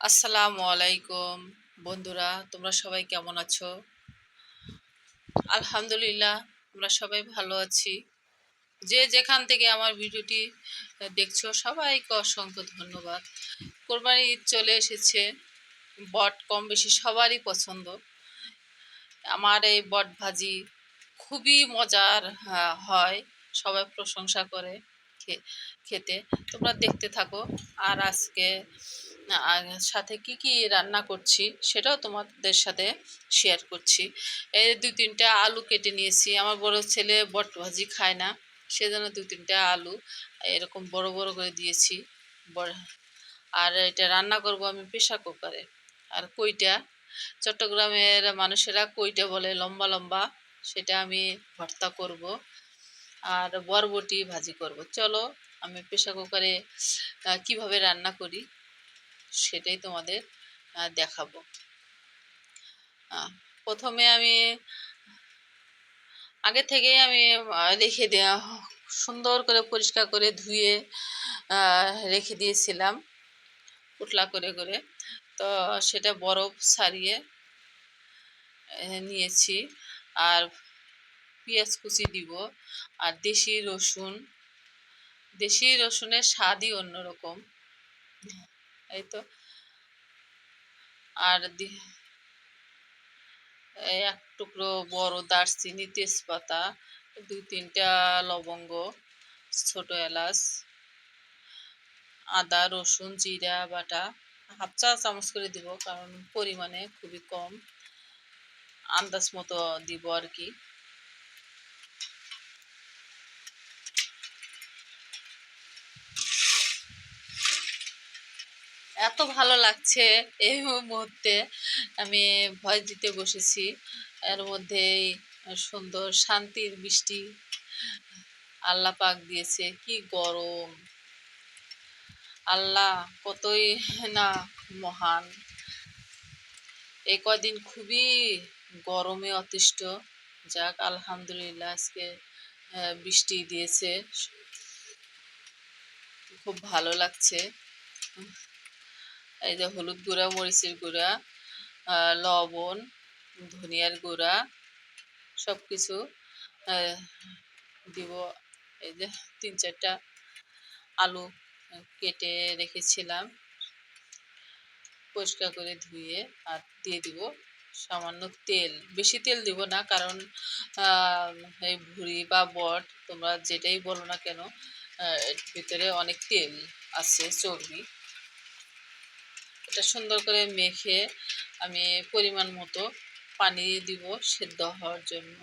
আসসালামু আলাইকুম। বন্ধুরা, তোমরা সবাই কেমন আছো? আলহামদুলিল্লাহ, আমরা সবাই ভালো আছি। যে যেখান থেকে আমার ভিডিওটি দেখছ, সবাইকে অসংখ্য ধন্যবাদ। কোরবানি ঈদ চলে এসেছে। বট কম বেশি সবারই পছন্দ। আমার এই বট ভাজি খুবই মজার হয়, সবাই প্রশংসা করে। খেতে। তোমরা দেখতে থাকো। আর আজকে সাথে কি কি রান্না করছি সেটাও তোমাদের সাথে শেয়ার করছি। এই দু তিনটা আলু কেটে নিয়েছি। আমার বড় ছেলে বট ভাজি খায় না সেজন্য দু তিনটা আলু এরকম বড় বড় করে দিয়েছি। আর এটা রান্না করব আমি প্রেশার কুকারে। আর কইটা, চট্টগ্রামের মানুষেরা কইটা বলে লম্বা লম্বা, সেটা আমি ভর্তা করব। আর বরবটি ভাজি করব। চলো আমি প্রেশার কুকারে কীভাবে রান্না করি সেটাই তোমাদের দেখাবো। প্রথমে আমি আগে থেকেই আমি রেখে দেওয়া সুন্দর করে পরিষ্কার করে ধুয়ে রেখে দিয়েছিলাম পুটলা করে করে। তো সেটা বরফ আহ, নিয়েছি। আর পেঁয়াজ কুচি দিব আর দেশি রসুন, দেশি রসুনের স্বাদই অন্যরকম এই তো। আর এক টুকরো বড় দারচিনি তেজপাতা, দুই তিনটা লবঙ্গ, ছোট এলাচ, আদা, রসুন, জিরা, বাটা, হাফ চা চামচ করে দিব কারণ পরিমাণে খুবই কম। আন্দাজ মতো দিব আর কি। এত ভালো লাগছে এই মুহূর্তে। আমি ভয় দিতে বসেছি। এর মধ্যেই সুন্দর শান্তির বৃষ্টি আল্লাহ পাক দিয়েছে। কি গরম। আল্লাহ কতই না মহান। এই কদিন খুবই গরমে অতিষ্ঠ। যাক, আলহামদুলিল্লাহ আজকে বৃষ্টি দিয়েছে। খুব ভালো লাগছে। এই যে হলুদ গুঁড়া, মরিচের গুঁড়া লবণ, ধনিয়ার গুঁড়া সব কিছু দিব। এই যে তিন চারটা আলু কেটে রেখেছিলাম। পরিষ্কার করে ধুয়ে আর দিয়ে দিব সামান্য তেল। বেশি তেল দিব না কারণ এই ভুড়ি বা বট তোমরা যেটাই বলো না কেন ভিতরে অনেক তেল আছে, চর্বি। এটা সুন্দর করে মেখে আমি পরিমাণ মতো পানি দিব সেদ্ধ হওয়ার জন্য।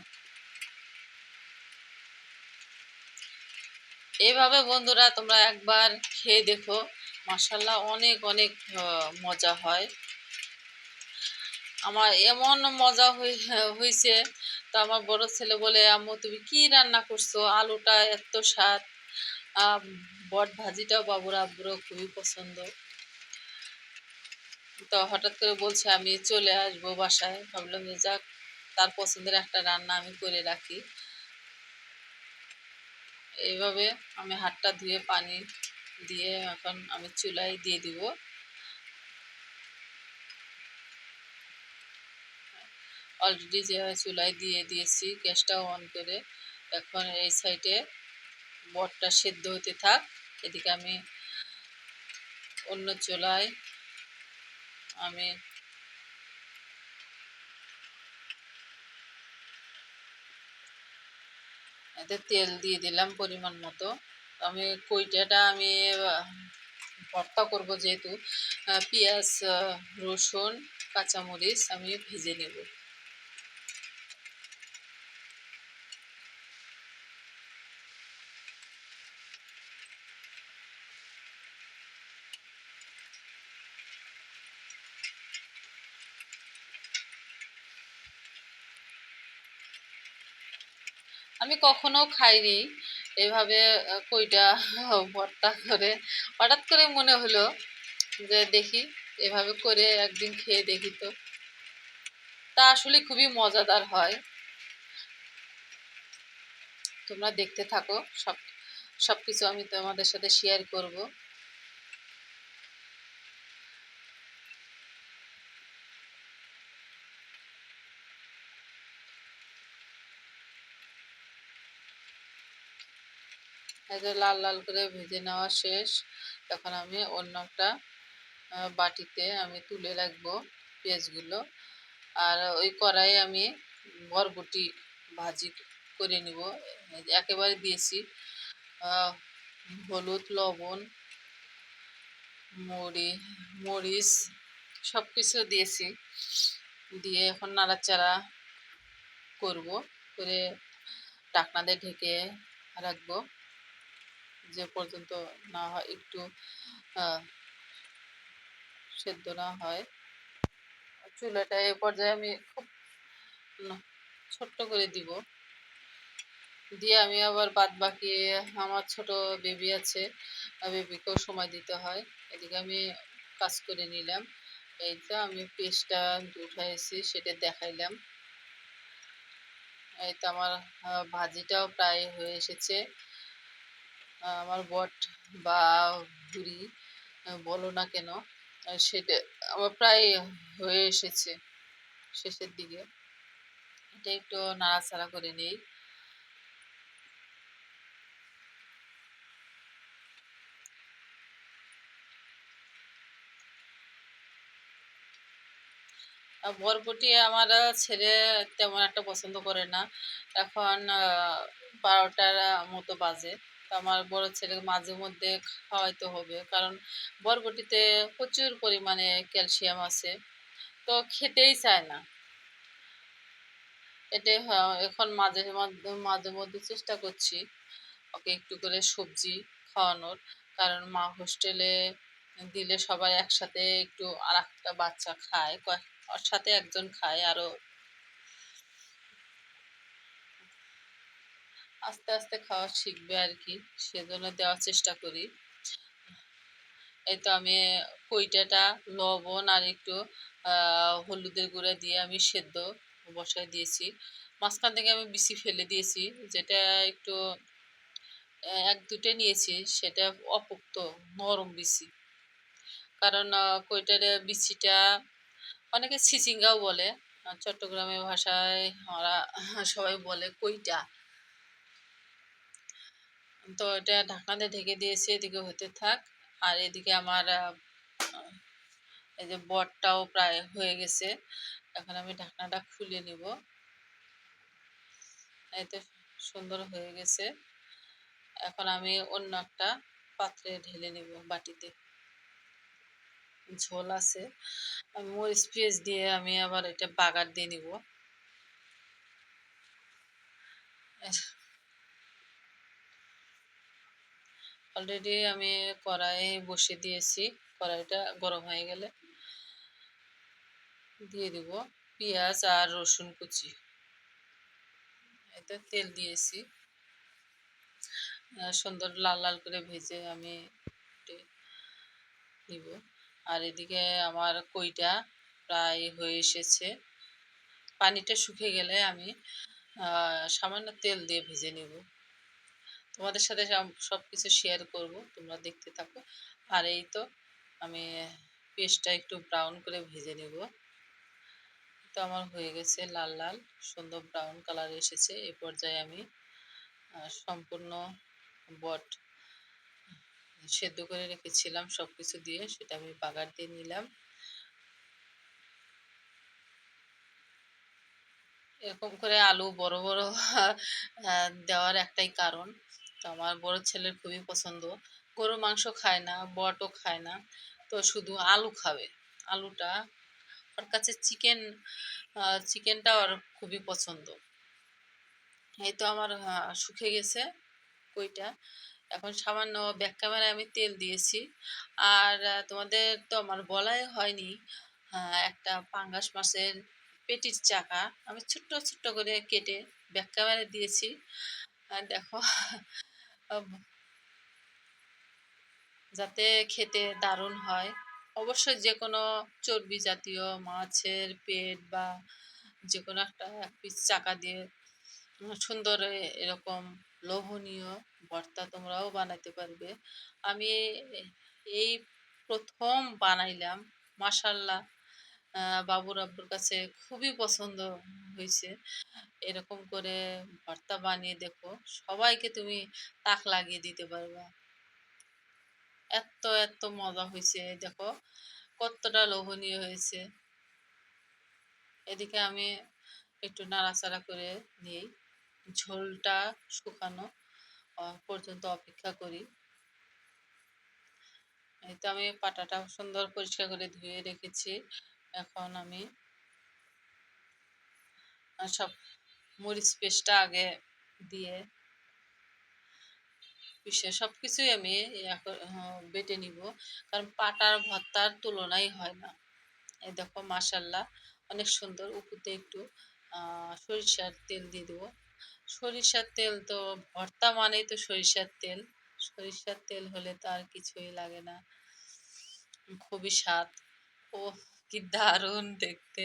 এইভাবে বন্ধুরা তোমরা একবার খেয়ে দেখো। মাসাল্লাহ অনেক অনেক মজা হয়। আমার এমন মজা হয়েছে তো আমার বড় ছেলে বলে, আম্মু, তুমি কি রান্না করছ? আলুটা এত স্বাদ। বট ভাজিটাও বাবুর আব্বুরও খুবই পছন্দ। তো হঠাৎ করে বলছে, আমি চলে আসব বাসায়। ভাবলাম যে যাক, তার পছন্দের একটা রান্না আমি করে রাখি। এইভাবে আমি হাতটা ধুয়ে পানি দিয়ে এখন আমি চুলায় দিয়ে দিব। অলরেডি যে চুলায় দিয়ে দিয়েছি, গ্যাসটাও অন করে। এখন এই সাইডে বটটা সেদ্ধ হতে থাক। এদিকে আমি অন্য চুলায় আমি এতে তেল দিয়ে দিলাম পরিমাণ মতো। আমি কইটাটা আমি, ভর্তা করব যেহেতু পেঁয়াজ, রসুন, কাঁচামরিচ আমি ভেজে নেব। আমি কখনো খাইনি। এভাবে কইটা ভর্তা করে। হঠাৎ করে মনে হলো যে দেখি, এভাবে করে একদিন খেয়ে দেখি তো। তা আসলে খুবই মজাদার হয়। তোমরা দেখতে থাকো, সব সব কিছু আমি তোমাদের সাথে শেয়ার করব। এই যে লাল লাল করে ভেজে নেওয়া শেষ, এখন আমি অন্য একটা বাটিতে আমি তুলে রাখব পেঁয়াজগুলো। আর ওই কড়াইয়ে আমি বরবটি ভাজি করে নিব। একেবারে দিয়েছি হলুদ, লবণ, মরি, মরিচ সব কিছু দিয়েছি। দিয়ে এখন নাড়াচাড়া করব, করে দিয়ে ঢেকে রাখব। যে পর্যন্ত না হয় একটু সেদ্ধ না হয়। চুলাটা এ পর্যায়ে আমি খুব ছোট্ট করে দিব। দিয়ে আমি আবার বাদ বাকি আমার ছোট বেবি আছে বেবিকেও সময় দিতে হয়। এদিকে আমি কাজ করে নিলাম। এই তো আমি পেস্টটা উঠাইছি সেটা দেখাইলাম। এই তো আমার ভাজিটাও প্রায় হয়ে এসেছে। আমার বট বা আহ, বলো না কেন সেটা আমার প্রায় হয়ে এসেছে শেষের দিকে। এটা একটু নাড়াচাড়া করে নেই। বরবটি আমার ছেলে তেমন একটা পছন্দ করে না। এখন বারোটার মতো বাজে। আমার বড় ছেলে মাঝে মধ্যে খাওয়াইতে হবে। কারণ বরবটিতে প্রচুর পরিমাণে ক্যালসিয়াম আছে, তো খেতেই চায় না। এটাই এখন মাঝে মাঝে মধ্যে চেষ্টা করছি ওকে একটু করে সবজি খাওয়ানোর। কারণ মা হোস্টেলে দিলে সবাই একসাথে একটু আর একটা বাচ্চা খায়, কয়েক- ওর সাথে একজন খায়, আরও আস্তে আস্তে খাওয়া শিখবে আর কি সেজন্য দেওয়ার চেষ্টা করি। এই তো আমি কইটাটা লবণ আর একটু হলুদের গুঁড়া দিয়ে আমি সেদ্ধ বসায় দিয়েছি। মাঝখান থেকে আমি বিচি ফেলে দিয়েছি, যেটা একটু এক দুটো নিয়েছি, সেটা অপোক্ত, নরম বিচি। কারণ কইটার বিচিটা অনেকে ছিচিঙ্গাও বলে চট্টগ্রামের ভাষায় আমরা সবাই বলে কইটা তো এটা ঢাকনা দিয়ে ঢেকে দিয়েছি, এদিকে হতে থাক। আর এদিকে আমার এই যে বটটাও প্রায় হয়ে গেছে। এখন আমি ঢাকনাটা খুলে নিব। এই তো সুন্দর হয়ে গেছে। এখন আমি অন্য একটা পাত্রে ঢেলে নেব বাটিতে। ঝোল আছে। আমি মরিচ পেঁয়াজ দিয়ে আমি আবার এটা বাগার দিয়ে নিব। অলরেডি আমি কড়াই বসিয়ে দিয়েছি। কড়াইটা গরম হয়ে গেলে দিয়ে দিব পেঁয়াজ আর রসুন কুচি। এটা তেল দিয়েছি। সুন্দর লাল লাল করে ভেজে আমি নিব আর এদিকে আমার কইটা প্রায় হয়ে এসেছে। পানিটা শুকিয়ে গেলে আমি সামান্য তেল দিয়ে ভেজে নিব। তোমাদের সাথে সব কিছু শেয়ার করব, তোমরা দেখতে থাকো। আর এই তো আমি পেস্টটা একটু ব্রাউন করে ভেজে নেব। তো আমার হয়ে গেছে লাল লাল, সুন্দর ব্রাউন কালার এসেছে। এই পর্যায়ে আমি সম্পূর্ণ বট সেদ্ধ করে রেখেছিলাম সব কিছু দিয়ে, সেটা আমি বাগার দিয়ে নিলাম। এরকম করে আলু বড় বড় দেওয়ার একটাই কারণ। তো আমার বড় ছেলের খুবই পছন্দ। গরু মাংস খায় না, বটও খায় না। তো শুধু আলু খাবে। আলুটা ওর কাছে চিকেন চিকেনটা ওর খুবই পছন্দ। এই তো আমার শুকিয়ে গেছে কইটা। এখন সামান্য ব্যাক ক্যামেরায় আমি তেল দিয়েছি। আর তোমাদের তো আমার বলাই হয়নি একটা পাঙ্গাস মাছের পেটির চাকা। আমি ছোট্ট ছোট্ট করে কেটে ব্যাক ক্যামেরায় দিয়েছি। আর দেখো যাতে খেতে দারুণ হয়। অবশ্যই যে কোনো চর্বি জাতীয় মাছের পেট বা যে কোনো একটা এক পিস চাকা দিয়ে সুন্দর এরকম লোভনীয় ভর্তা তোমরাও বানাতে পারবে। আমি এই প্রথম বানাইলাম মাসাল্লাহ আহ, বাবুর আব্বুর কাছে খুবই পছন্দ হয়েছে এরকম করে ভর্তা বানিয়ে দেখো, সবাইকে তুমি তাক লাগিয়ে দিতে পারবা। এত এত মজা হয়েছে দেখো, কতটা লোভনীয় হয়েছে এদিকে আমি একটু নাড়াচাড়া করে নিই, ঝোলটা শুকানো পর্যন্ত অপেক্ষা করি। এই তো আমি পাটাটা সুন্দর পরিষ্কার করে ধুয়ে রেখেছি। এখন আমি সব মরিচ পেস্টটা আগে দিয়ে পিষে সব কিছুই আমি বেটে নিব। কারণ পাটার ভর্তার তুলনাই হয় না। এই দেখো মাসাল্লাহ অনেক সুন্দর। উপরে একটু সরিষার তেল দিয়ে দেবো। সরিষার তেল তো, ভর্তা মানেই তো সরিষার তেল। সরিষার তেল হলে তো আর কিছুই লাগে না। খুবই স্বাদ। ও কি দারুণ দেখতে।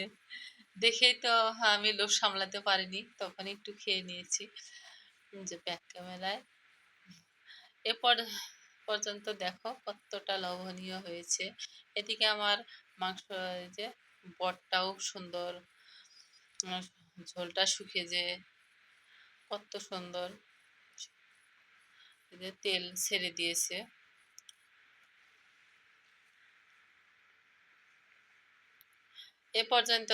দেখেই তো আমি লোভ সামলাতে পারিনি, তখন একটু খেয়ে নিয়েছি। যে ব্যাক ক্যামেরায়। এরপর পর্যন্ত দেখো কতটা লোভনীয় হয়েছে। এদিকে আমার মাংস যে বটটাও সুন্দর। ঝোলটা শুকিয়ে যে কত সুন্দর। তেল ছেড়ে দিয়েছে। এ পর্যন্ত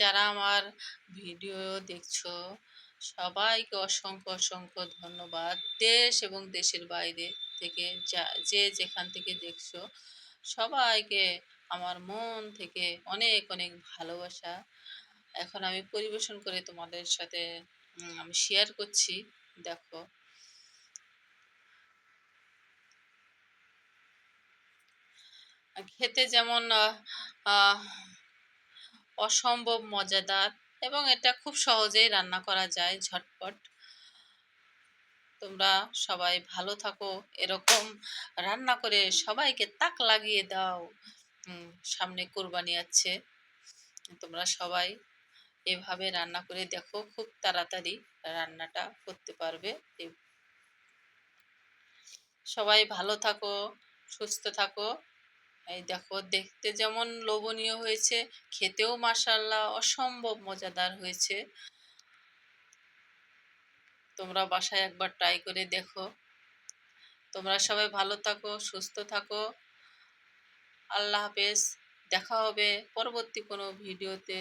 যারা আমার ভিডিও দেখছ, সবাইকে অসংখ্য অসংখ্য ধন্যবাদ। দেশ এবং দেশের বাইরে থেকে যা, যে যেখান থেকে দেখছ, সবাইকে আমার মন থেকে অনেক অনেক ভালোবাসা। এখন আমি পরিবেশন করে তোমাদের সাথে আমি শেয়ার করছি, দেখো। খেতে যেমন অসম্ভব মজাদার এবং এটা খুব সহজেই রান্না করা যায় ঝটপট। তোমরা সবাই ভালো থাকো, এরকম রান্না করে সবাইকে তাক লাগিয়ে দাও। সামনে কোরবানি আছে। তোমরা সবাই এভাবে রান্না করে দেখো, খুব তাড়াতাড়ি রান্নাটা করতে পারবে। সবাই ভালো থাকো, সুস্থ থাকো। এই দেখো, দেখতে যেমন লোভনীয় হয়েছে, খেতেও মাসাল্লাহ অসম্ভব মজাদার হয়েছে। তোমরা বাসায় একবার ট্রাই করে দেখো। তোমরা সবাই ভালো থাকো, সুস্থ থাকো। আল্লাহ হাফেজ, দেখা হবে পরবর্তী কোনো ভিডিওতে।